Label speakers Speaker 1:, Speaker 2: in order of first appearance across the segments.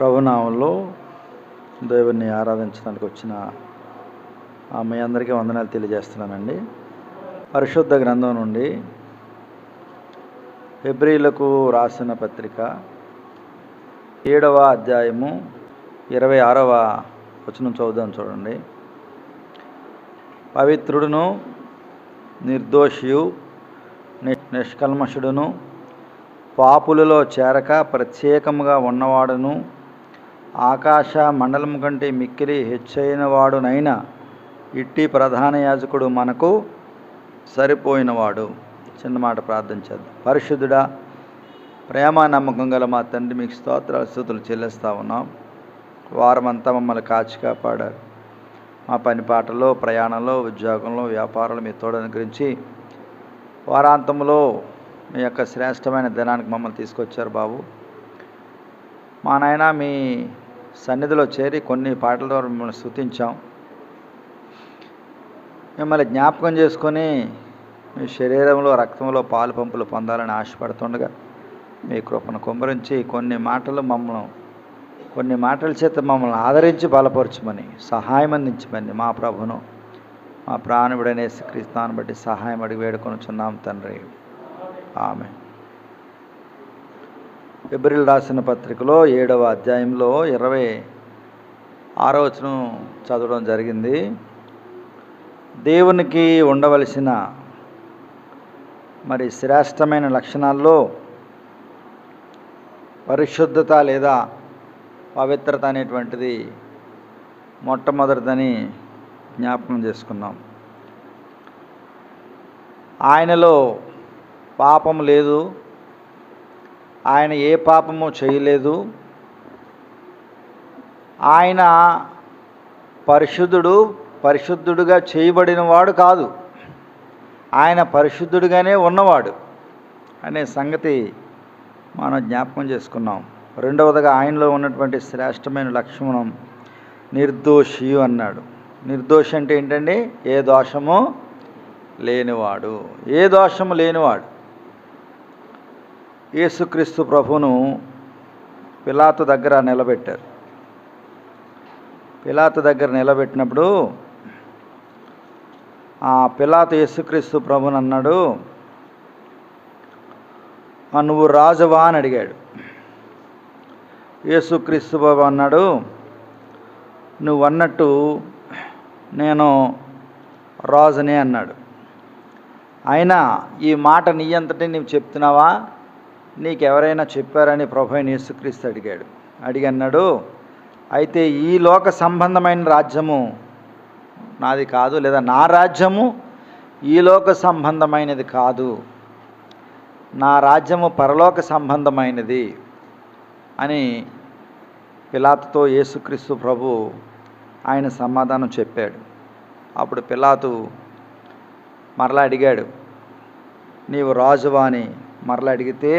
Speaker 1: ప్రభునామంలో దేవుని ఆరాధించడానికి వచ్చిన ఆమె మీ అందరికీ వందనాలు తెలియజేస్తున్నానండి. పరిశుద్ధ గ్రంథం నుండి ఫిబ్రిలకు రాసిన పత్రిక ఏడవ అధ్యాయము ఇరవై ఆరవ వచనం చదువుదాం చూడండి. పవిత్రుడును నిర్దోషియు నిష్కల్మషుడును పాపులలో చేరక ప్రత్యేకముగా ఉన్నవాడును ఆకాశ మండలం కంటే మిక్కిలి హెచ్చైనవాడునైనా ఇట్టి ప్రధాన యాజకుడు మనకు సరిపోయినవాడు. చిన్న మాట ప్రార్థన చేద్దాం. పరిశుద్ధుడా ప్రేమ నమ్మకం గల మా తండ్రి మీకు స్తోత్రాలు స్థుతులు చెల్లిస్తూ ఉన్నాం. వారమంతా మమ్మల్ని కాచి కాపాడారు. మా పని పాటలో ప్రయాణంలో ఉద్యోగంలో వ్యాపారంలో మీ తోడు అనుగ్రహించి వారాంతంలో మీ యొక్క శ్రేష్టమైన దినానికి మమ్మల్ని తీసుకొచ్చారు బాబు. మా నాయన మీ సన్నిధిలో చేరి కొన్ని పాటల ద్వారా మిమ్మల్ని స్థుతించాం మిమ్మల్ని జ్ఞాపకం చేసుకొని మీ శరీరంలో రక్తంలో పాలు పంపులు పొందాలని ఆశపడుతుండగా మీ కృపను కుమ్మరించి కొన్ని మాటలు మమ్మల్ని కొన్ని మాటల చేత మమ్మల్ని ఆదరించి బలపరచమని సహాయం అందించమని మా ప్రభును మా ప్రాణుడనే క్రీస్తాను బట్టి సహాయం అడిగి వేడుకొనుచున్నాం తండ్రి. ఆమె ఫిబ్రిల్ రాసిన పత్రికలో ఏడవ అధ్యాయంలో ఇరవై ఆరో వచనం చదవడం జరిగింది. దేవునికి ఉండవలసిన మరి శ్రేష్టమైన లక్షణాల్లో పరిశుద్ధత లేదా పవిత్రత అనేటువంటిది మొట్టమొదటిదని జ్ఞాపకం చేసుకున్నాం. ఆయనలో పాపం లేదు ఆయన ఏ పాపము చేయలేదు. ఆయన పరిశుద్ధుడు పరిశుద్ధుడుగా చేయబడిన వాడు కాదు. ఆయన పరిశుద్ధుడుగానే ఉన్నవాడు అనే సంగతి మనం జ్ఞాపకం చేసుకున్నాం. రెండవదిగా ఆయనలో ఉన్నటువంటి శ్రేష్టమైన లక్షణం నిర్దోషి అన్నాడు. నిర్దోషి అంటే ఏంటండి? ఏ దోషము లేనివాడు. ఏ దోషము లేనివాడు. యేసుక్రీస్తు ప్రభును పిలాతు దగ్గర నిలబెట్టారు. పిలాతు దగ్గర నిలబెట్టినప్పుడు ఆ పిలాతు యేసుక్రీస్తు ప్రభుని అన్నాడు "ఆ, నువ్వు రాజువా? అని అడిగాడు. యేసుక్రీస్తు బాబు అన్నాడు నువ్వు అన్నట్టు నేను రాజునే అన్నాడు. అయినా ఈ మాట నీ అంతటి నువ్వు చెప్తున్నావా? నీకెవరైనా చెప్పారని ప్రభుని యేసుక్రీస్తు అడిగాడు. అడిగి అన్నాడు అయితే ఈ లోక సంబంధమైన రాజ్యము నాది కాదు లేదా నా రాజ్యము ఈ లోక సంబంధమైనది కాదు. నా రాజ్యము పరలోక సంబంధమైనది అని పిలాతుతో యేసుక్రీస్తు ప్రభు ఆయన సమాధానం చెప్పాడు. అప్పుడు పిలాతు మరలా అడిగాడు నీవు రాజువాని మరలా అడిగితే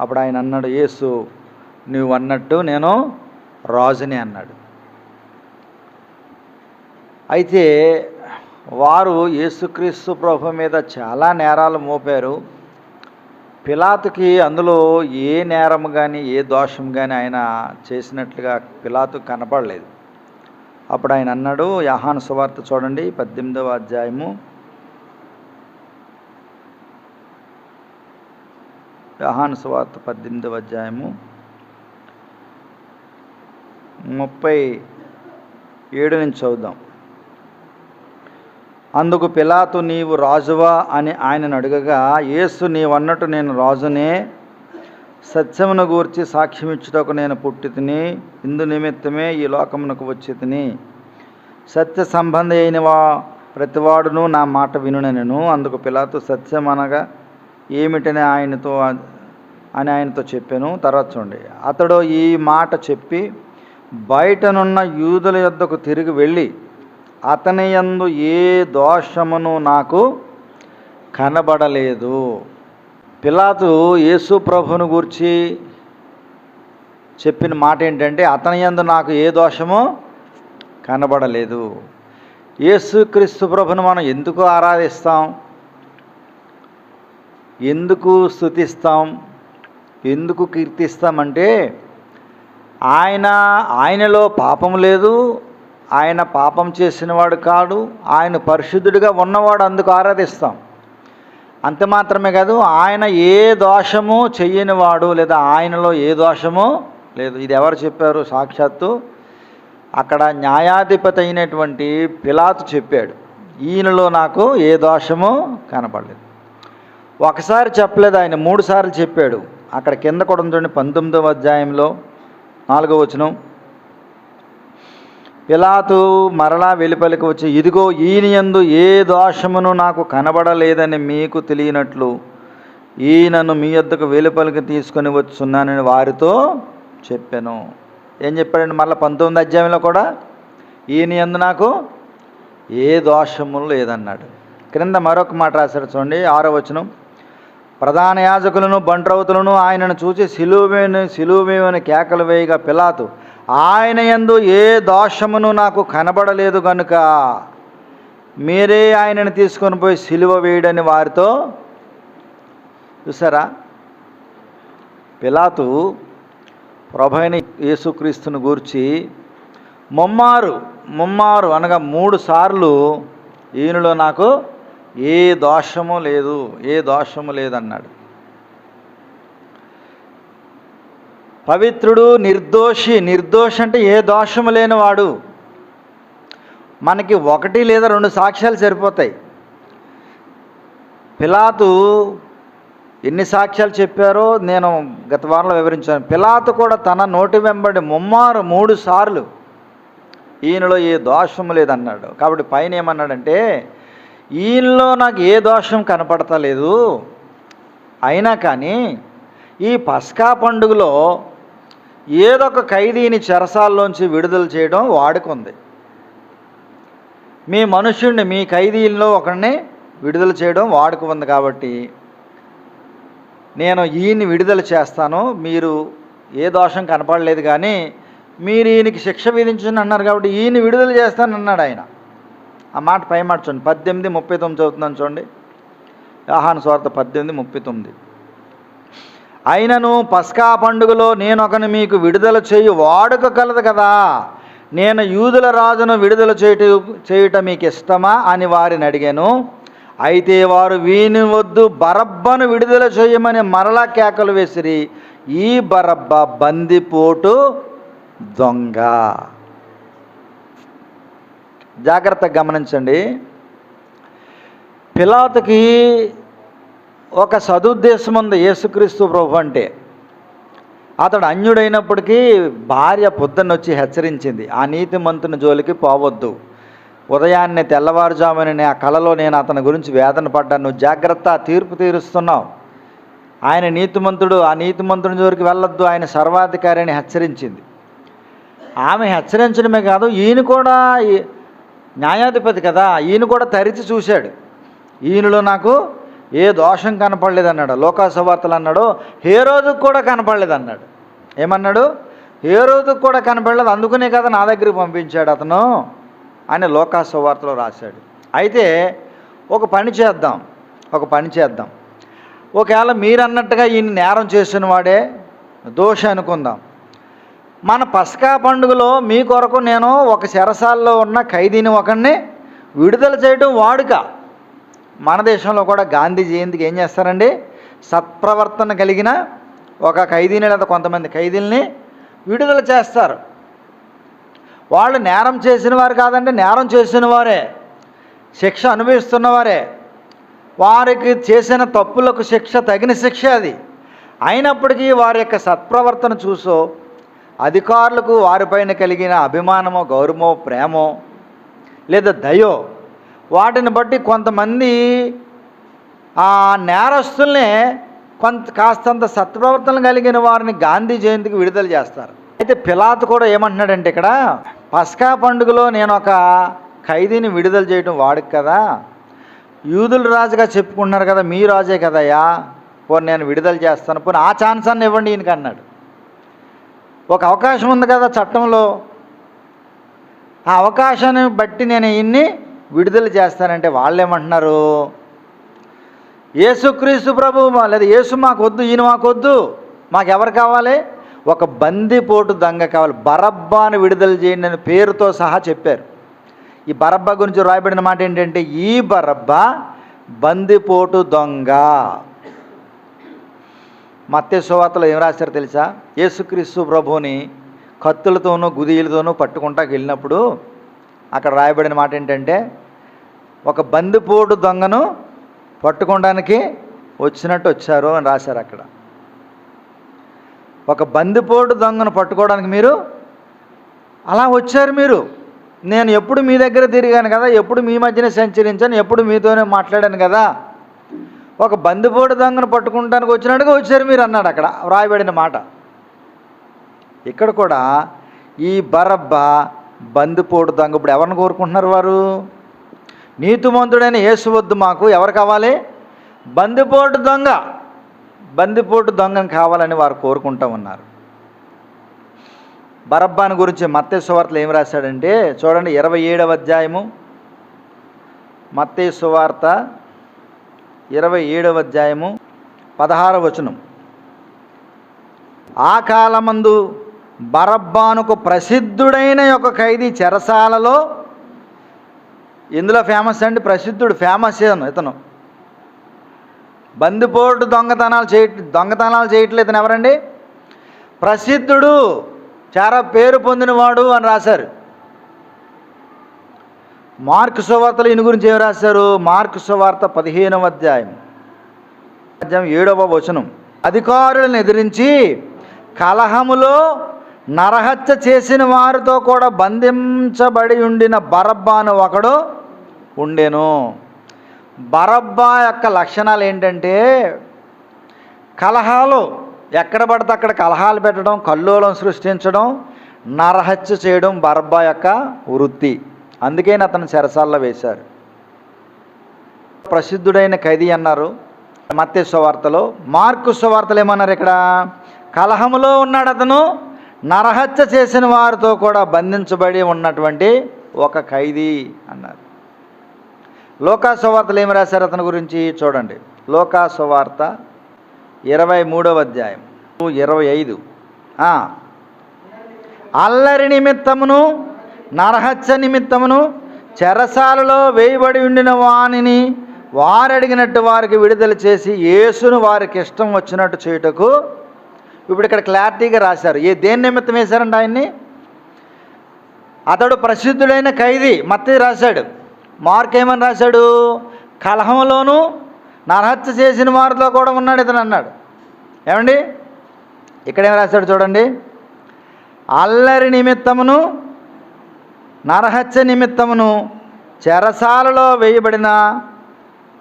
Speaker 1: అప్పుడు ఆయన అన్నాడు యేసు నువ్వు అన్నట్టు నేను రాజుని అన్నాడు. అయితే వారు యేసుక్రీస్తు ప్రభు మీద చాలా నేరాలు మోపారు. పిలాతుకి అందులో ఏ నేరం కానీ ఏ దోషం కానీ ఆయన చేసినట్లుగా పిలాతు కనపడలేదు. అప్పుడు ఆయన అన్నాడు యహాను సువార్త చూడండి పద్దెనిమిదవ అధ్యాయము యహాను సువార్త పద్దెనిమిదవ అధ్యాయము ముప్పై ఏడు నుంచి చదువుదాం. అందుకు పిలాతు నీవు రాజువా? అని ఆయనను అడగగా యేసు నీవన్నట్టు నేను రాజునే. సత్యమును గూర్చి సాక్ష్యమిచ్చుటకు నేను పుట్టి తిని ఇందు నిమిత్తమే ఈ లోకమునకు వచ్చి తిని. సత్య సంబంధి అయిన వా ప్రతివాడును నా మాట వినునెను అందుకు పిలాతు సత్యం అనగా ఏమిటని ఆయనతో అని ఆయనతో చెప్పాను. తర్వాత చూడండి. అతడు ఈ మాట చెప్పి బయటనున్న యూదుల యొద్దకు తిరిగి వెళ్ళి అతని యందు ఏ దోషమును నాకు కనబడలేదు. పిలాతు యేసు ప్రభును గురించి చెప్పిన మాట ఏంటంటే అతని యందు నాకు ఏ దోషము కనబడలేదు. యేసుక్రీస్తు ప్రభును మనం ఎందుకు ఆరాధిస్తాం? ఎందుకు స్థుతిస్తాం ఎందుకు కీర్తిస్తామంటే ఆయన ఆయనలో పాపం లేదు ఆయన పాపం చేసినవాడు కాడు ఆయన పరిశుద్ధుడిగా ఉన్నవాడు అందుకు ఆరాధిస్తాం. అంత మాత్రమే కాదు ఆయన ఏ దోషము చెయ్యనివాడు లేదా ఆయనలో ఏ దోషము లేదు. ఇది ఎవరు చెప్పారు? సాక్షాత్తు అక్కడ న్యాయాధిపతి అయినటువంటి పిలాతు చెప్పాడు ఈయనలో నాకు ఏ దోషము కనపడలేదు. ఒకసారి చెప్పలేదు ఆయన మూడు సార్లు చెప్పాడు. అక్కడ కింద కూడా ఉందండి పంతొమ్మిదవ అధ్యాయంలో నాలుగో వచనం. పిలాతు మరలా వెలుపలికి వచ్చి ఇదిగో ఈయనయందు ఏ దోషమును నాకు కనబడలేదని మీకు తెలియనట్లు ఈయనను మీ యొద్దకు వెలుపలికి తీసుకొని వచ్చున్నానని వారితో చెప్పాను. ఏం చెప్పాడండి మళ్ళీ పంతొమ్మిది అధ్యాయంలో కూడా? ఈయన యందు నాకు ఏ దోషము లేదన్నాడు. క్రింద మరొక మాట రాశారు చూడండి ఆరో వచనం. ప్రధాన యాజకులను బంట్రౌతులను ఆయనను చూసి సిలువేను సిలువేమని కేకలు వేయగా పిలాతు ఆయన యందు ఏ దోషమును నాకు కనబడలేదు కనుక మీరే ఆయనను తీసుకొని పోయి సిలువ వేయడని వారితో చూసారా? పిలాతు ప్రభైన యేసుక్రీస్తును గూర్చి ముమ్మారు ముమ్మారు అనగా మూడు సార్లు ఈయనలో నాకు ఏ దోషము లేదు ఏ దోషము లేదన్నాడు. పవిత్రుడు నిర్దోషి నిర్దోషి అంటే ఏ దోషము లేనివాడు. మనకి ఒకటి లేదా రెండు సాక్ష్యాలు సరిపోతాయి. పిలాతు ఎన్ని సాక్ష్యాలు చెప్పారో నేను గత వారంలో వివరించాను. పిలాతు కూడా తన నోటి వెంబడి ముమ్మారు మూడు సార్లు ఈయనలో ఏ దోషము లేదన్నాడు. కాబట్టి పైన ఏమన్నాడంటే ఈయనలో నాకు ఏ దోషం కనపడతలేదు. అయినా కానీ ఈ పస్కా పండుగలో ఏదొక ఖైదీని చెరసాల్లోంచి విడుదల చేయడం వాడుకుంది. మీ మనుషుణ్ణి మీ ఖైదీల్లో ఒకరిని విడుదల చేయడం వాడుకుంది కాబట్టి నేను ఈయన్ని విడుదల చేస్తాను. మీరు ఏ దోషం కనపడలేదు కానీ మీరు ఈయనకి శిక్ష విధించని అన్నారు కాబట్టి ఈయన్ని విడుదల చేస్తానన్నాడు ఆయన. ఆ మాట పై మాట చూడండి. పద్దెనిమిది ముప్పై తొమ్మిది చదువుతున్నాను చూడండి. ఆహాన స్వార్థ పద్దెనిమిది ముప్పై తొమ్మిది. అయినను పస్కా పండుగలో నేను ఒకని మీకు విడుదల చేయు వాడుక కలదు కదా. నేను యూదుల రాజును విడుదల చేయుట చేయుట మీకు ఇష్టమా అని వారిని అడిగాను. అయితే వారు వీని వద్దు బరబ్బను విడుదల చేయమని మరలా కేకలు వేసిరి. ఈ బరబ్బ బందిపోటు దొంగ. జాగ్రత్తగా గమనించండి. పిలాతకి ఒక సదుద్దేశం ఉంది యేసుక్రీస్తు ప్రభు అంటే. అతడు అన్యుడైనప్పటికీ భార్య పొద్దున్న వచ్చి హెచ్చరించింది ఆ నీతి మంతుని జోలికి పోవద్దు. ఉదయాన్నే తెల్లవారుజామున ఆ కళలో నేను అతని గురించి వేదన పడ్డాను. నువ్వు జాగ్రత్త తీర్పు తీరుస్తున్నావు. ఆయన నీతిమంతుడు ఆ నీతిమంతుని జోలికి వెళ్ళొద్దు. ఆయన సర్వాధికారి అని హెచ్చరించింది. ఆమె హెచ్చరించడమే కాదు ఈయన కూడా న్యాయాధిపతి కదా ఈయన కూడా తరిచి చూశాడు. ఈయనలో నాకు ఏ దోషం కనపడలేదు అన్నాడు లోకాసువార్తలు అన్నాడు ఏ రోజుకు కూడా కనపడలేదు అన్నాడు ఏమన్నాడు? ఏ రోజుకు కూడా కనపడలేదు అందుకనే కదా నా దగ్గరికి పంపించాడు అతను అని లోకాసువార్తలో రాశాడు. అయితే ఒక పని చేద్దాం ఒక పని చేద్దాం. ఒకవేళ మీరు అన్నట్టుగా ఈయన నేరం చేసిన వాడే దోష అనుకుందాం. మన పస్కా పండుగలో మీ కొరకు నేను ఒక చెరసాల్లో ఉన్న ఖైదీని ఒకరిని విడుదల చేయడం వాడుక. మన దేశంలో కూడా గాంధీ జయంతికి ఏం చేస్తారండి? సత్ప్రవర్తన కలిగిన ఒక ఖైదీని లేదా కొంతమంది ఖైదీల్ని విడుదల చేస్తారు. వాళ్ళు నేరం చేసిన వారు కాదంటే నేరం చేసిన వారే. శిక్ష అనుభవిస్తున్నవారే వారికి చేసిన తప్పులకు శిక్ష తగిన శిక్ష అది. అయినప్పటికీ వారి యొక్క సత్ప్రవర్తన చూసో అధికారులకు వారిపైన కలిగిన అభిమానమో గౌరవమో ప్రేమో లేదా దయో వాటిని బట్టి కొంతమంది ఆ నేరస్తుల్నే కొంత కాస్తంత సత్ప్రవర్తన కలిగిన వారిని గాంధీ జయంతికి విడుదల చేస్తారు. అయితే పిలాత్ కూడా ఏమంటున్నాడంటే ఇక్కడ పస్కా పండుగలో నేను ఒక ఖైదీని విడుదల చేయడం వాడికి కదా. యూదుల రాజుగా చెప్పుకుంటున్నారు కదా మీ రాజే కదయ్యా పోనీ నేను విడుదల చేస్తాను. పోనీ ఆ ఛాన్స్ అన్న ఇవ్వండి ఈయనకి అన్నాడు. ఒక అవకాశం ఉంది కదా చట్టంలో. ఆ అవకాశాన్ని బట్టి నేను ఈయన్ని విడుదల చేస్తానంటే వాళ్ళేమంటున్నారు? ఏసుక్రీస్తు యేసుక్రీస్తు ప్రభు మా- లేదా యేసు మాకు వద్దు ఈయన మాకొద్దు మాకెవరు మాకు ఎవరు కావాలి? ఒక బందిపోటు దొంగ కావాలి. బరబ్బాను విడుదల చేయండి అని పేరుతో సహా చెప్పారు. ఈ బరబ్బా గురించి రాయబడిన మాట ఏంటంటే ఈ బరబ్బా బందిపోటు దొంగ. మత్తే ఏం రాశారు తెలుసా? యేసుక్రీస్తు ప్రభుని కత్తులతోనూ గుదియలతోనూ పట్టుకుంటాకి వెళ్ళినప్పుడు అక్కడ రాయబడిన మాట ఏంటంటే ఒక బందిపోటు దొంగను పట్టుకోవడానికి వచ్చినట్టు వచ్చారు అని రాశారు అక్కడ. ఒక బందిపోటు దొంగను పట్టుకోవడానికి మీరు అలా వచ్చారు మీరు. నేను ఎప్పుడు మీ దగ్గర తిరిగాను కదా ఎప్పుడు మీ మధ్యనే సంచరించాను ఎప్పుడు మీతోనే మాట్లాడాను కదా ఒక బందిపోటు దొంగను పట్టుకుంటానికి వచ్చినట్టుగా వచ్చారు మీరు అన్నాడు అక్కడ వ్రాయబడిన మాట. ఇక్కడ కూడా ఈ బరబ్బ బందిపోటు దొంగ ఇప్పుడు ఎవరిని కోరుకుంటున్నారు వారు? నీతిమంతుడైన యేసు వద్దు మాకు ఎవరు కావాలి? బందిపోటు దొంగ బందిపోటు దొంగను కావాలని వారు కోరుకుంటూ ఉన్నారు. బరబ్బాని గురించి మత్తే ఏం రాశాడంటే చూడండి ఇరవై ఏడవ అధ్యాయము మత్తే ఇరవై ఏడవ అధ్యాయము పదహార వచనం. ఆ కాలమందు బరబ్బానుకు ప్రసిద్ధుడైన ఒక ఖైదీ చెరసాలలో ఇందులో ఫేమస్ అండి ప్రసిద్ధుడు ఫేమస్ ఇతను. బందిపోటు దొంగతనాలు చేయ దొంగతనాలు చేయట్లేదు ఇతను ఎవరండి? ప్రసిద్ధుడు చాలా పేరు పొందినవాడు అని రాశారు. మార్కు సువార్తలు ఈయన గురించి ఏం రాశారు? మార్కు సువార్త పదిహేనవ అధ్యాయం. అధ్యాయం ఏడవ వచనం. అధికారులను ఎదిరించి కలహములో నరహత్య చేసిన వారితో కూడా బంధించబడి ఉండిన బరబ్బాను ఒకడు ఉండెను. బరబ్బా యొక్క లక్షణాలు ఏంటంటే కలహాలు ఎక్కడ పడితే అక్కడ కలహాలు పెట్టడం కల్లోలం సృష్టించడం నరహత్య చేయడం బరబ్బా యొక్క వృత్తి. అందుకే అతను చెరసాల్లో వేశారు. ప్రసిద్ధుడైన ఖైదీ అన్నారు మత్తే సువార్తలో మార్కు సువార్తలు ఏమన్నారు ఇక్కడ? కలహములో ఉన్నాడు అతను నరహత్య చేసిన వారితో కూడా బంధించబడి ఉన్నటువంటి ఒక ఖైదీ అన్నారు. లోకా సువార్తలు ఏమి రాశారు అతని గురించి చూడండి. లోకా సువార్త ఇరవై మూడవ అధ్యాయం ఇరవై ఐదు. అల్లరి నిమిత్తమును నరహత్య నిమిత్తమును చెరసాలలో వేయబడి ఉండిన వానిని వారడిగినట్టు వారికి విడుదల చేసి యేసును వారికి ఇష్టం వచ్చినట్టు చేయుటకు ఇప్పుడు ఇక్కడ క్లారిటీగా రాశారు. ఏ దేని నిమిత్తం వేశారండి ఆయన్ని? అతడు ప్రసిద్ధుడైన ఖైదీ మత్తి రాశాడు. మార్క్ ఏమని రాశాడు? కలహంలోనూ నరహత్య చేసిన వారితో కూడా ఉన్నాడు ఇతను అన్నాడు. ఏమండి? ఇక్కడేం రాశాడు చూడండి? అల్లరి నిమిత్తమును నరహత్య నిమిత్తమును చెరసాలలో వేయబడిన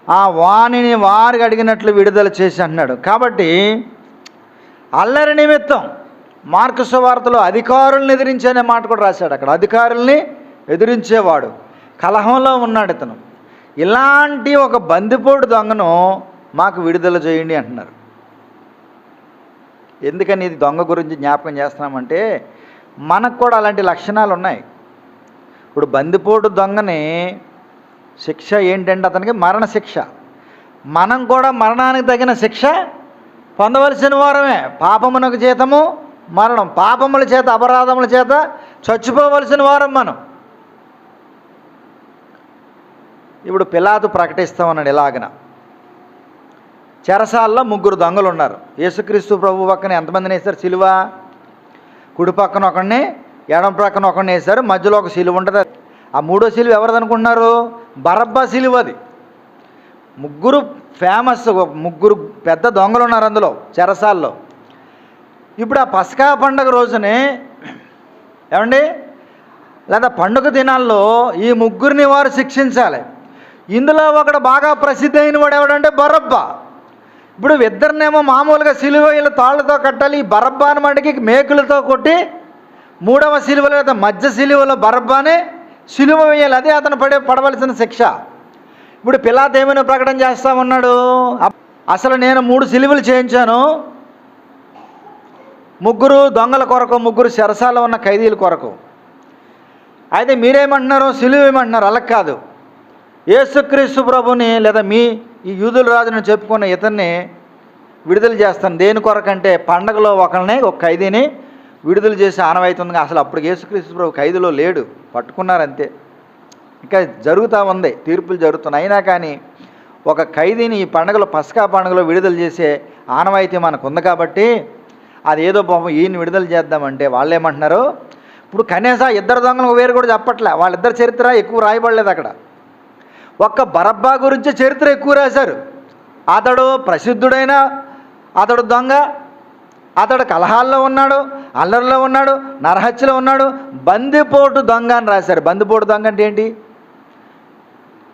Speaker 1: ఆ వాణిని వారికి అడిగినట్లు విడుదల చేసి అంటున్నాడు. కాబట్టి అల్లరి నిమిత్తం మార్కసు వార్తలో అధికారులను ఎదిరించే అనే మాట కూడా రాశాడు అక్కడ. అధికారుల్ని ఎదిరించేవాడు. కలహంలో ఉన్నాడు ఇతను. ఇలాంటి ఒక బందిపోటు దొంగను మాకు విడుదల చేయండి అంటున్నారు. ఎందుకని ఇది దొంగ గురించి జ్ఞాపకం చేస్తున్నామంటే మనకు కూడా అలాంటి లక్షణాలు ఉన్నాయి ఇప్పుడు బందిపోటు దొంగని శిక్ష ఏంటంటే అతనికి మరణ శిక్ష మనం కూడా మరణానికి తగిన శిక్ష పొందవలసిన వారమే. పాపమునకు జీతము మరణం. పాపముల చేత అపరాధముల చేత చచ్చిపోవలసిన వారం మనం. ఇప్పుడు పిలాతు ప్రకటిస్తామన్నాడు ఇలాగన. చెరసాల్లో ముగ్గురు దొంగలు ఉన్నారు. యేసుక్రీస్తు ప్రభు పక్కన ఎంతమందిని వేస్తారు సిలువ. కుడి పక్కన ఒకడిని ఎడం ప్రక్కన ఒకరిని వేశారు మధ్యలో ఒక సిలువ ఉంటుంది. ఆ మూడో సిలువ ఎవరిది అనుకుంటున్నారు బరబ్బా సిలువ అది. ముగ్గురు ఫేమస్ ముగ్గురు పెద్ద దొంగలు ఉన్నారు అందులో చెరసాల్లో. ఇప్పుడు ఆ పసకా పండగ రోజునే ఏమండి? లేదా పండుగ దినాల్లో ఈ ముగ్గురిని వారు శిక్షించాలి. ఇందులో ఒకడు బాగా ప్రసిద్ధి అయిన వాడు ఎవడంటే బరబ్బా. ఇప్పుడు ఇద్దరినేమో మామూలుగా సిలువ వీళ్ళ తాళ్ళతో కట్టాలి ఈ బరబ్బాని మటుకి మేకులతో కొట్టి మూడవ సిలువలో లేదా మధ్య సిలువలో బరబ్బానే సిలువ వేయాలి. అదే అతను పడే పడవలసిన శిక్ష. ఇప్పుడు పిలాత్ ఏమైనా ప్రకటన చేస్తా ఉన్నాడు? అసలు నేను మూడు సిలువలు చేయించాను. ముగ్గురు దొంగల కొరకు ముగ్గురు శరసాల ఉన్న ఖైదీల కొరకు. అయితే మీరేమంటున్నారు సిలువ ఏమంటున్నారు? అలా కాదు. యేసుక్రీస్తు ప్రభుని లేదా మీ ఈ యూదుల రాజుని చెప్పుకున్న ఇతన్ని విడుదల చేస్తాను. దేని కొరకంటే పండగలో ఒకరిని ఒక ఖైదీని విడుదల చేసి ఆనవాయితుంది అసలు అప్పుడు యేసుక్రీస్తు ప్రభు ఖైదులో లేడు. పట్టుకున్నారంతే. ఇంకా జరుగుతూ ఉంది. తీర్పులు జరుగుతున్నాయి. అయినా కానీ ఒక ఖైదీని ఈ పండుగలో పసకా పండుగలో విడుదల చేసే ఆనవాయితీ మనకు ఉంది కాబట్టి అది ఏదో పాపం ఈయన విడుదల చేద్దామంటే వాళ్ళు ఏమంటున్నారు ఇప్పుడు కనీసం ఇద్దరు దొంగలు వేరు కూడా చెప్పట్లే. వాళ్ళిద్దరి చరిత్ర ఎక్కువ రాయబడలేదు అక్కడ. ఒక్క బరబ్బా గురించి చరిత్ర ఎక్కువ రాశారు. అతడు ప్రసిద్ధుడైన అతడు దొంగ అతడు కలహాల్లో ఉన్నాడు అల్లరిలో ఉన్నాడు నరహత్యలో ఉన్నాడు. బందిపోటు దొంగ అని రాశారు బందిపోటు దొంగ అంటే ఏంటి?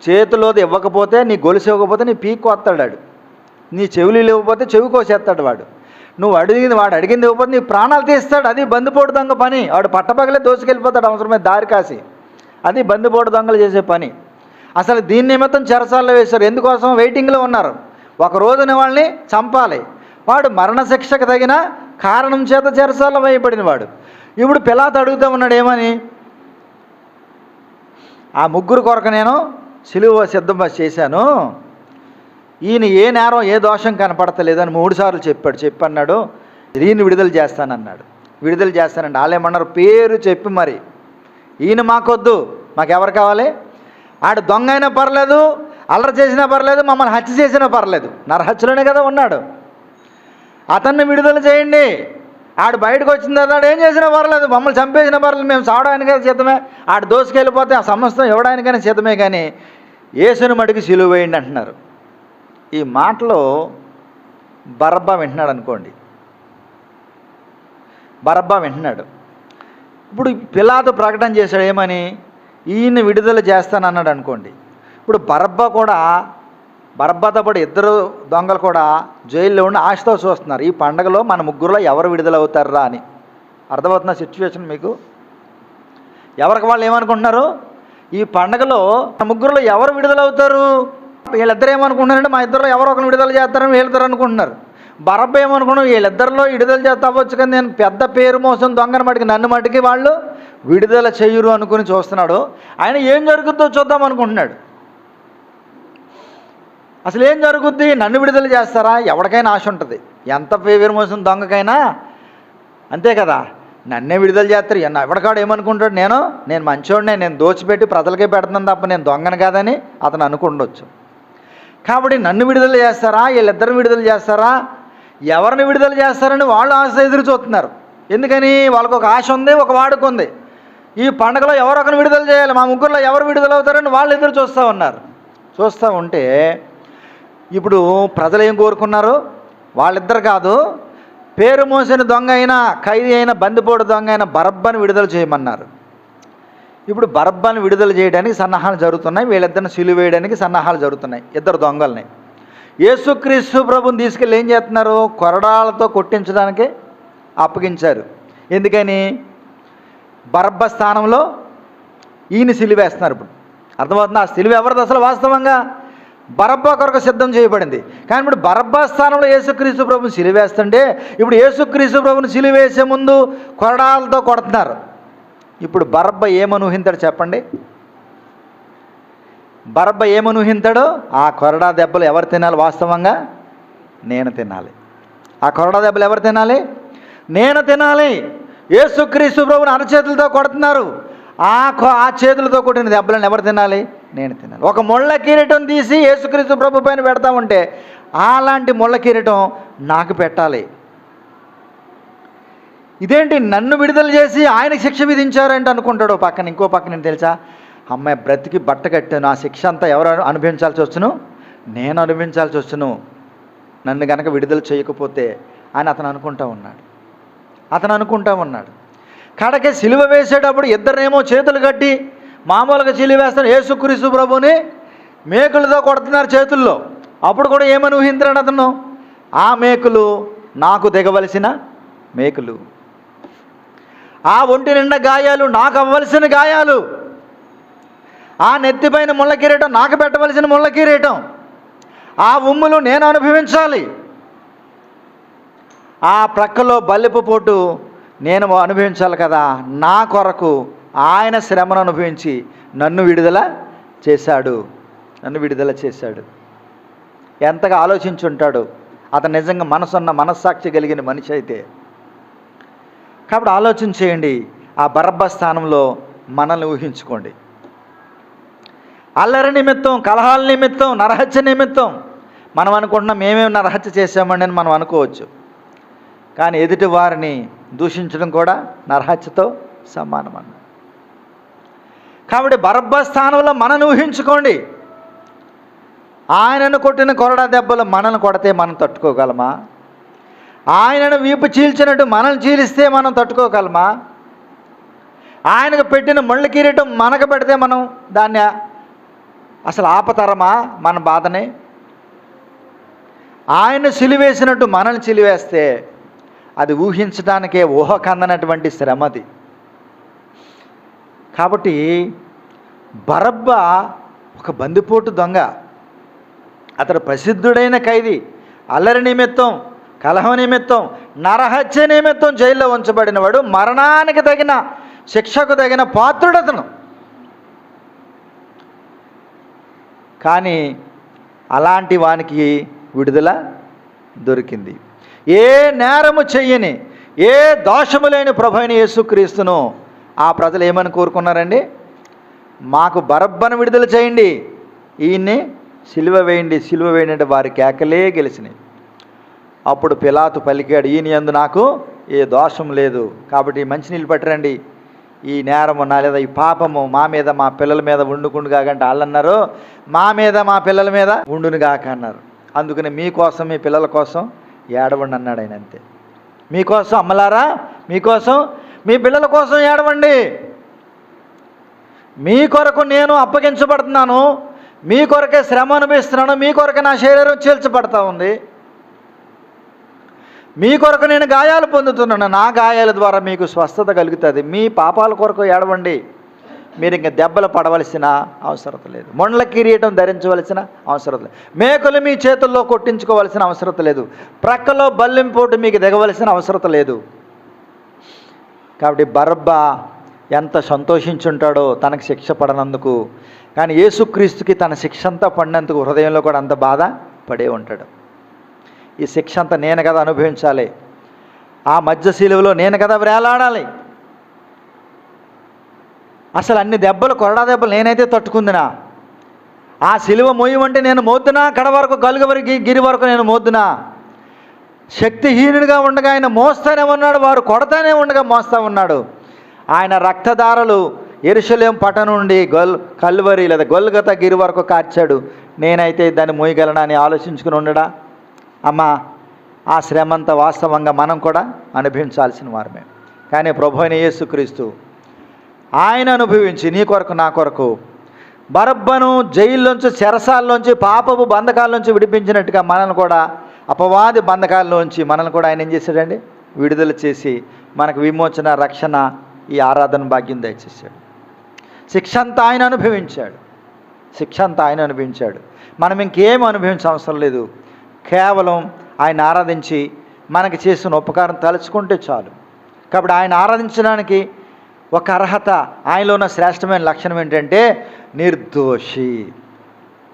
Speaker 1: చేతిలోది ఇవ్వకపోతే నీ గొలుసు ఇవ్వకపోతే నీ పీక్ కొత్తాడు నీ చెవులు ఇవ్వకపోతే చెవి కోసేస్తాడు వాడు. నువ్వు అడిగింది వాడు అడిగింది ఇవ్వకపోతే నీ ప్రాణాలు తీస్తాడు. అది బందిపోటు దొంగ పని. వాడు పట్టపగలే దోసుకెళ్ళిపోతాడు అవసరమైన దారి కాసి. అది బందిపోటు దొంగలు చేసే పని. అసలు దీని నిమిత్తం చెరసాల్లో వేశారు. ఎందుకోసం? వెయిటింగ్లో ఉన్నారు. ఒక రోజున వాళ్ళని చంపాలి. వాడు మరణశిక్షకు తగిన కారణం చేత చెరసాల్లో వాడు. ఇప్పుడు పిలాత అడుగుతూ ఉన్నాడు ఏమని? ఆ ముగ్గురు కొరకు నేను సిలువ సిద్ధం చేశాను. ఈయన ఏ నేరం ఏ దోషం కనపడతలేదని మూడుసార్లు చెప్పాడు. చెప్పన్నాడు ఈయన విడుదల చేస్తానన్నాడు. విడుదల చేస్తానండి. వాళ్ళేమన్నారు పేరు చెప్పి మరి. ఈయన మాకొద్దు. మాకెవరు కావాలి? ఆడు దొంగ అయినా పర్లేదు అల్లరి చేసినా పర్లేదు మమ్మల్ని హత్య చేసినా పర్లేదు. నరహత్యలోనే కదా ఉన్నాడు. అతన్ని విడుదల చేయండి. ఆడు బయటకు వచ్చిన తర్వాత ఏం చేసినా పర్లేదు. మమ్మల్ని చంపేసిన పర్లేదు. మేము చావడానికైనా సిద్ధమే. ఆడు దోసుకెళ్ళిపోతే ఆ సమస్తం ఇవ్వడానికైనా సిద్ధమే కానీ ఏసుని మడికి సిలువ వేయండి అంటున్నారు. ఈ మాటలో బరబ్బా వింటున్నాడు అనుకోండి. బరబ్బా వింటున్నాడు. ఇప్పుడు పిలాతు ప్రకటన చేశాడు ఏమని? ఈయన విడుదల చేస్తానన్నాడు అనుకోండి. ఇప్పుడు బరబ్బా కూడా బరబ్బాతో ఇద్దరు దొంగలు కూడా జైల్లో ఉండి ఆశతో చూస్తున్నారు. ఈ పండగలో మన ముగ్గురులో ఎవరు విడుదలవుతారా అని. అర్థమవుతున్న సిచ్యువేషన్ మీకు? ఎవరికి వాళ్ళు ఏమనుకుంటున్నారు? ఈ పండగలో మన ముగ్గురులో ఎవరు విడుదల అవుతారు వీళ్ళిద్దరు ఏమనుకుంటున్నారంటే మా ఇద్దరు ఎవరో ఒకరు విడుదల చేస్తారని వీళ్ళిద్దరు అనుకుంటున్నారు. బరబ్బ ఏమనుకున్నాం వీళ్ళిద్దరిలో విడుదల చేస్తావచ్చు కానీ నేను పెద్ద పేరు మోసం దొంగన మటుకి నన్ను మటుకి వాళ్ళు విడుదల చెయ్యరు అనుకుని చూస్తున్నాడు. ఆయన ఏం జరుగుతుందో చూద్దాం అనుకుంటున్నాడు. అసలు ఏం జరుగుద్ది? నన్ను విడుదల చేస్తారా? ఎవరికైనా ఆశ ఉంటుంది. ఎంత పేరు మోసం దొంగకైనా? అంతే కదా. నన్నే విడుదల చేస్తారు. ఎన్న ఎవడకాడు ఏమనుకుంటాడు? నేను నేను మంచోడినే నేను దోచిపెట్టి ప్రజలకే పెడుతున్నాను తప్ప నేను దొంగను కాదని అతను అనుకుండొచ్చు. కాబట్టి నన్ను విడుదల చేస్తారా? వీళ్ళిద్దరిని విడుదల చేస్తారా? ఎవరిని విడుదల చేస్తారని వాళ్ళు ఆశ ఎదురు చూస్తున్నారు. ఎందుకని? వాళ్ళకు ఒక ఆశ ఉంది ఒక వాడుక ఉంది. ఈ పండగలో ఎవరో ఒకరిని విడుదల చేయాలి? మా ముగ్గురులో ఎవరు విడుదల అవుతారని వాళ్ళు ఎదురు చూస్తూ ఉన్నారు. చూస్తూ ఉంటే ఇప్పుడు ప్రజలు ఏం కోరుకున్నారు? వాళ్ళిద్దరు కాదు. పేరు మోసిన దొంగ అయినా ఖైదీ అయిన బందిపోటు దొంగ అయిన బరబ్బని విడుదల చేయమన్నారు. ఇప్పుడు బరబ్బాని విడుదల చేయడానికి సన్నాహాలు జరుగుతున్నాయి. వీళ్ళిద్దరిని సిలువ వేయడానికి సన్నాహాలు జరుగుతున్నాయి. ఇద్దరు దొంగల్ని. యేసుక్రీస్తు ప్రభుని తీసుకెళ్ళి ఏం చేస్తున్నారు? కొరడాలతో కొట్టించడానికి అప్పగించారు. ఎందుకని? బరబ్బ స్థానంలో ఈయన సిలువేస్తున్నారు ఇప్పుడు. అర్థమవుతుంది? ఆ సిలువ ఎవరిది అసలు వాస్తవంగా? బరబ్బా కొరకు సిద్ధం చేయబడింది. కానీ ఇప్పుడు బరబ్బా స్థానంలో యేసుక్రీస్తు ప్రభుని సిలివేస్తుంటే ఇప్పుడు యేసుక్రీస్తు ప్రభుని సిలివేసే ముందు కొరడాలతో కొడుతున్నారు. ఇప్పుడు బరబ్బ ఏమనుహింతాడు చెప్పండి? బరబ్బ ఏమనుహింతాడో? ఆ కొరడా దెబ్బలు ఎవరు తినాలి వాస్తవంగా? నేను తినాలి. ఆ కొరడా దెబ్బలు ఎవరు తినాలి? నేను తినాలి. యేసుక్రీస్తు ప్రభుని అరచేతులతో కొడుతున్నారు. ఆ కొ- ఆ చేతులతో కొట్టిన దెబ్బలను ఎవరు తినాలి? నేను తినాలి ఒక ముళ్ళ కిరీటం తీసి యేసుక్రీస్తు ప్రభు పైన పెడతా ఉంటే అలాంటి ముళ్ళ కిరీటం నాకు పెట్టాలి. ఇదేంటి? నన్ను విడుదల చేసి ఆయన శిక్ష విధించారంటే అనుకుంటాడు పక్కన ఇంకో పక్కన ఏంటి తెలుసా? అమ్మాయి బ్రతికి బట్ట కట్టాను. ఆ శిక్ష అంతా ఎవరు అనుభవించాల్సి వచ్చును నేను అనుభవించాల్సి వచ్చును నన్ను గనక విడుదల చేయకపోతే అని అతను అనుకుంటా ఉన్నాడు. అతను అనుకుంటా ఉన్నాడు. కడకి సిలువ వేసేటప్పుడు ఇద్దరినేమో చేతులు కట్టి మామూలుగా సిలువ వేస్తాడు యేసుక్రీస్తు ప్రభుని మేకులతో కొడుతున్నారు చేతుల్లో. అప్పుడు కూడా ఏమని ఊహించాడు అతను? ఆ మేకులు నాకు దిగవలసిన మేకులు. ఆ ఒంటి నిండా గాయాలు నాకు అవ్వవలసిన గాయాలు. ఆ నెత్తిపైన ముళ్ళ కిరీటం నాకు పెట్టవలసిన ముళ్ళ కిరీటం. ఆ ఉమ్ములు నేను అనుభవించాలి. ఆ ప్రక్కలో బల్లెపు పోటు నేను అనుభవించాలి కదా నా కొరకు ఆయన శ్రమను అనుభవించి నన్ను విడుదల చేశాడు. నన్ను విడుదల చేశాడు. ఎంతగా ఆలోచించుంటాడు అతను నిజంగా మనసున్న మనస్సాక్షి కలిగిన మనిషి అయితే. కాబట్టి ఆలోచన చేయండి ఆ బరబ్బ స్థానంలో మనల్ని ఊహించుకోండి. అల్లరి నిమిత్తం కలహాల నిమిత్తం నరహత్య నిమిత్తం మనం అనుకుంటున్నాం మేమేమి నరహత్య చేసామండి అని మనం అనుకోవచ్చు. కానీ ఎదుటి వారిని దూషించడం కూడా నరహత్యతో సమానం అన్న కాబట్టి బరబ్బ స్థానంలో మనను ఊహించుకోండి. ఆయనను కొట్టిన కొరడా దెబ్బలు మనల్ని కొడితే మనం తట్టుకోగలమా? ఆయనను వీపు చీల్చినట్టు మనల్ని చీలిస్తే మనం తట్టుకోగలమా? ఆయనకు పెట్టిన ముళ్ళ కిరీటం మనకు పెడితే మనం దాన్ని అసలు ఆపతరమా మన బాధని? ఆయన సిలివేసినట్టు మనల్ని చిలివేస్తే అది ఊహించడానికే ఊహకందనటువంటి శ్రమది. కాబట్టి బరబ్బ ఒక బందిపోటు దొంగ. అతడు ప్రసిద్ధుడైన ఖైదీ అల్లరి నిమిత్తం కలహం నిమిత్తం నరహత్య నిమిత్తం జైల్లో ఉంచబడినవాడు మరణానికి తగిన శిక్షకు తగిన పాత్రుడతను కానీ అలాంటి వానికి విడుదల దొరికింది. ఏ నేరము చెయ్యని ఏ దోషము లేని ప్రభు యేసుక్రీస్తును ఆ ప్రజలు ఏమని కోరుకున్నారండి? మాకు బరబ్బను విడుదల చేయండి. ఈయన్ని సిలువ వేయండి సిలువ వేయండి అంటే వారి కేకలే గెలిచినాయి. అప్పుడు పిలాతు పలికాడు ఈయన ఎందు నాకు ఏ దోషం లేదు. కాబట్టి మంచి నీళ్ళు పట్టరండి. ఈ నేరము నా లేదా ఈ పాపము మా మీద మా పిల్లల మీద వండుకుండు కాకంటే వాళ్ళు అన్నారు మా మీద మా పిల్లల మీద ఉండును కాక అన్నారు. అందుకని మీకోసం మీ పిల్లల కోసం ఏడవండి అన్నాడు ఆయన అంతే. మీకోసం అమ్మలారా మీకోసం మీ పిల్లల కోసం ఏడవండి. మీ కొరకు నేను అప్పగించబడుతున్నాను. మీ కొరకే శ్రమ అనుభవిస్తున్నాను. మీ కొరకే నా శరీరం చీల్చబడతా ఉంది. మీ కొరకు నేను గాయాలు పొందుతున్నాను. నా గాయాల ద్వారా మీకు స్వస్థత కలుగుతుంది. మీ పాపాల కొరకు ఏడవండి. మీరు ఇంక దెబ్బలు పడవలసిన అవసరం లేదు. మొండ్ల కిరీటం ధరించవలసిన అవసరం లేదు. మేకలు మీ చేతుల్లో కొట్టించుకోవలసిన అవసరం లేదు. ప్రక్కలో బల్లింపోటు మీకు దిగవలసిన అవసరం లేదు. కాబట్టి బర్బా ఎంత సంతోషించుంటాడో తనకు శిక్ష పడనందుకు. కానీ యేసుక్రీస్తుకి తన శిక్ష అంతా పడినందుకు హృదయంలో కూడా అంత బాధ పడే ఉంటాడు. ఈ శిక్ష అంతా నేను కదా అనుభవించాలి. ఆ మధ్య శిలువలో నేను కదా వేలాడాలి. అసలు అన్ని దెబ్బలు కొరడా దెబ్బలు నేనైతే తట్టుకుందినా. ఆ సిలువ మోయమంటే నేను మోద్దునా? కడ వరకు గలుగు వరకు గిరి వరకు నేను మోద్దునా? శక్తిహీనుడిగా ఉండగా ఆయన మోస్తానే ఉన్నాడు వారు కొడతానే ఉండగా మోస్తా ఉన్నాడు. ఆయన రక్తధారలు ఎరుశలేం పట నుండి గొల్ కల్వరి లేదా గొల్గత గిరి వరకు కార్చాడు. నేనైతే దాన్ని మోయగలనని ఆలోచించుకుని ఉండడా? అమ్మా ఆ శ్రమంత వాస్తవంగా మనం కూడా అనుభవించాల్సిన వారమే. కానీ ప్రభు అయిన యేసుక్రీస్తు ఆయన అనుభవించి నీ కొరకు నా కొరకు బరబ్బను జైల్లోంచి చెరసాల్లోంచి పాపపు బంధకాల్లోంచి విడిపించినట్టుగా మనల్ని కూడా అపవాది బంధకాల్లోంచి మనల్ని కూడా ఆయన ఏం చేశాడండి? విడుదల చేసి మనకు విమోచన రక్షణ ఈ ఆరాధన భాగ్యం దయచేశాడు. శిక్ష అంతా ఆయన అనుభవించాడు. శిక్ష అంతా ఆయన అనుభవించాడు. మనం ఇంకేం అనుభవించే అవసరం లేదు. కేవలం ఆయన ఆరాధించి మనకి చేసిన ఉపకారం తలుచుకుంటే చాలు. కాబట్టి ఆయన ఆరాధించడానికి ఒక అర్హత ఆయనలో ఉన్న శ్రేష్టమైన లక్షణం ఏంటంటే నిర్దోషి.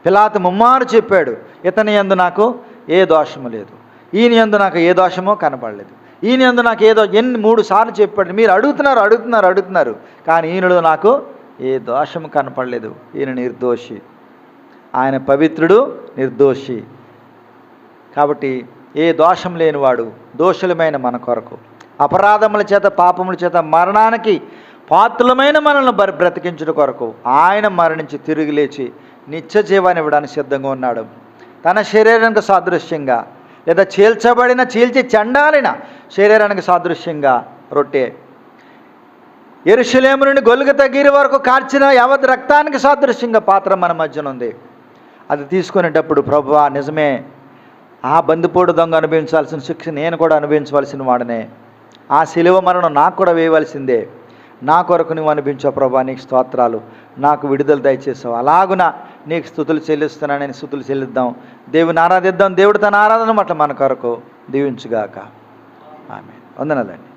Speaker 1: పిలాత ముమ్మారు చెప్పాడు ఇతని యందు నాకు ఏ దోషము లేదు. ఈయన యందు నాకు ఏ దోషమో కనపడలేదు ఈయనందు నాకు ఏదో ఎన్ని మూడు సార్లు చెప్పాడు. మీరు అడుగుతున్నారు అడుగుతున్నారు అడుగుతున్నారు. కానీ ఈయనలో నాకు ఏ దోషము కనపడలేదు. ఈయన నిర్దోషి. ఆయన పవిత్రుడు నిర్దోషి. కాబట్టి ఏ దోషం లేనివాడు దోషులమైన మన కొరకు. అపరాధముల చేత పాపముల చేత మరణానికి పాత్రలమైన మనల్ని బరి బ్రతికించుట కొరకు ఆయన మరణించి తిరిగి లేచి నిత్య జీవాన్ని ఇవ్వడానికి సిద్ధంగా ఉన్నాడు. తన శరీరానికి సాదృశ్యంగా లేదా చీల్చబడిన చీల్చి చండాలిన శరీరానికి సాదృశ్యంగా రొట్టె. ఎరుశలేము నుండి గొలుగు తగిరి వరకు కార్చిన యావత్ రక్తానికి సాదృశ్యంగా పాత్ర మన మధ్యన ఉంది. అది తీసుకునేటప్పుడు ప్రభువా నిజమే ఆ బందిపోటు దొంగ అనుభవించాల్సిన శిక్ష నేను కూడా అనుభవించవలసిన వాడనే. ఆ శిలువ మరణం నాకు కూడా వేయవలసిందే. నా కొరకు నువ్వు అనిపించావు ప్రభా నీకు స్తోత్రాలు. నాకు విడుదల దయచేసావు. అలాగున నీకు స్థుతులు చెల్లిస్తున్నానని స్థుతులు చెల్లిద్దాం. దేవుని ఆరాధిద్దాం. దేవుడు తన ఆరాధన మట్ల మన కొరకు దీవించుగాక. ఆమె వందనదండి